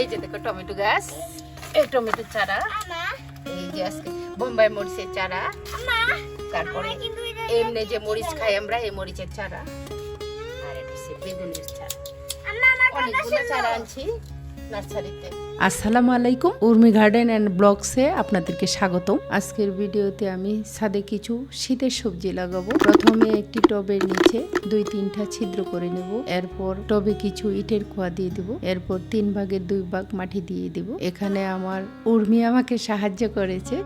এই যে দেখো টমেটো গাছ এই টমেটো চারা এই যে আজকে বোম্বাই মরিচের চারা। তারপরে এমনি যে মরিচ খাই আমরা এই মরিচের চারা। আর এটা বেগুনের চারা। অনেকগুলো চারা আনছি। নার্সারিতে। আসসালামু আলাইকুম। উর্মি গার্ডেন অ্যান্ড ব্লগসে আপনাদেরকে স্বাগতম। আজকের ভিডিওতে আমি ছাদে কিছু শীতের সবজি লাগাবো। প্রথমে একটি টবের নিচে দুই তিনটা ছিদ্র করে নেব। এরপর টবে কিছু ইটের খোয়া দিয়ে দেব। এরপর তিন ভাগের দুই ভাগ মাটি দিয়ে দেব। এখানে আমার উর্মি আমাকে সাহায্য করেছে।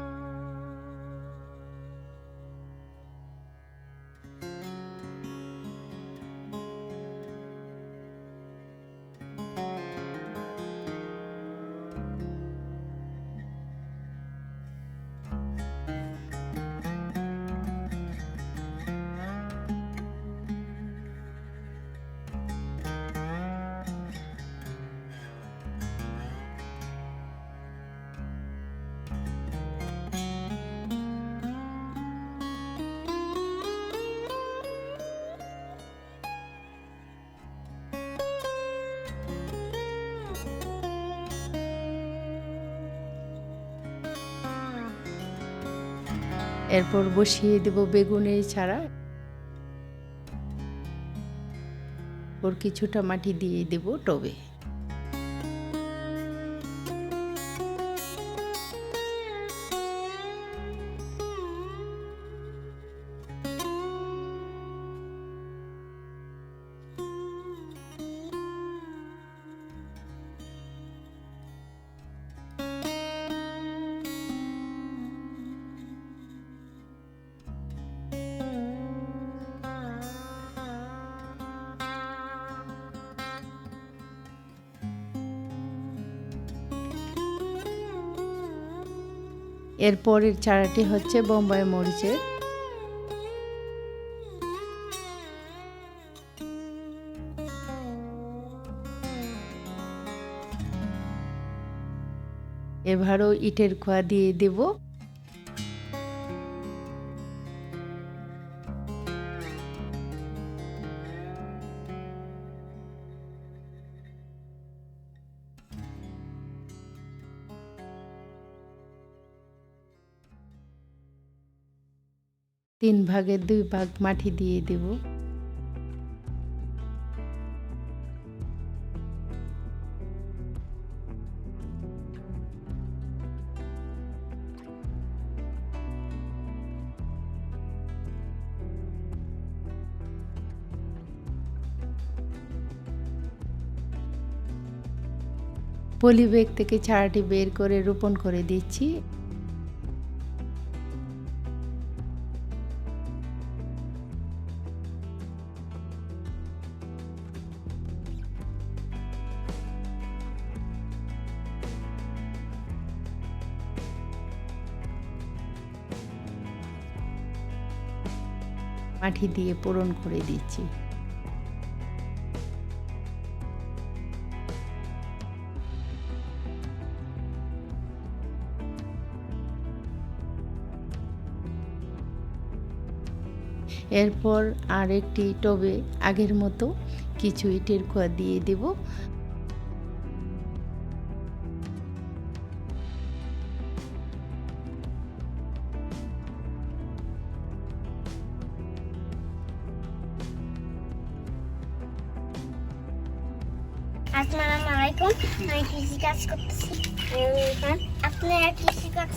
এরপর বসিয়ে দেব বেগুনের ছাড়া। ওর কিছুটা মাটি দিয়ে দেব টবে। এরপরের চারাটি হচ্ছে বোম্বাই মরিচের। এবারও ইটের খোয়া দিয়ে দেব। তিন ভাগের দুই ভাগ মাটি দিয়ে দেব। পলি ব্যাগ থেকে চারাটি বের করে রোপণ করে দিচ্ছি। মাটি দিয়ে পূরণ করে দিচ্ছি। এরপর আর একটি টবে আগের মতো কিছু ইটের খোয়া দিয়ে দেব। আসসালামু আলাইকুম। আমি কৃষি কাজ করতেছি। আপনারা কৃষি কাজ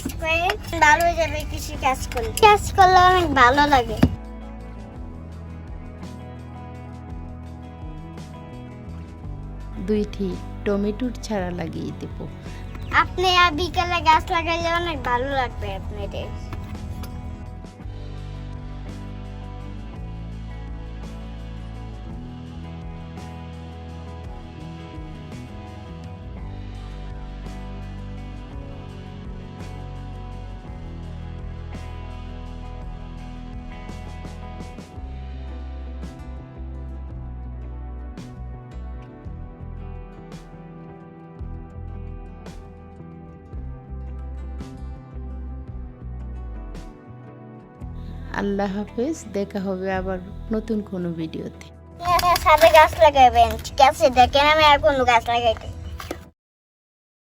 ভালো যাবে কৃষি কাজ করলে। কাজ করলে অনেক ভালো লাগে। দুইটি টমেটোর চারা লাগিয়ে দেব। আপনি আর বিকালে গাছ লাগাইলে অনেক ভালো লাগবে আপনাদের। আল্লাহ হাফেজ, দেখা হবে আবার নতুন কোনো ভিডিওতে। সাথে গাছ লাগাবেন, ঠিক আছে? দেখেন আমি আর কোনো গাছ লাগাইতে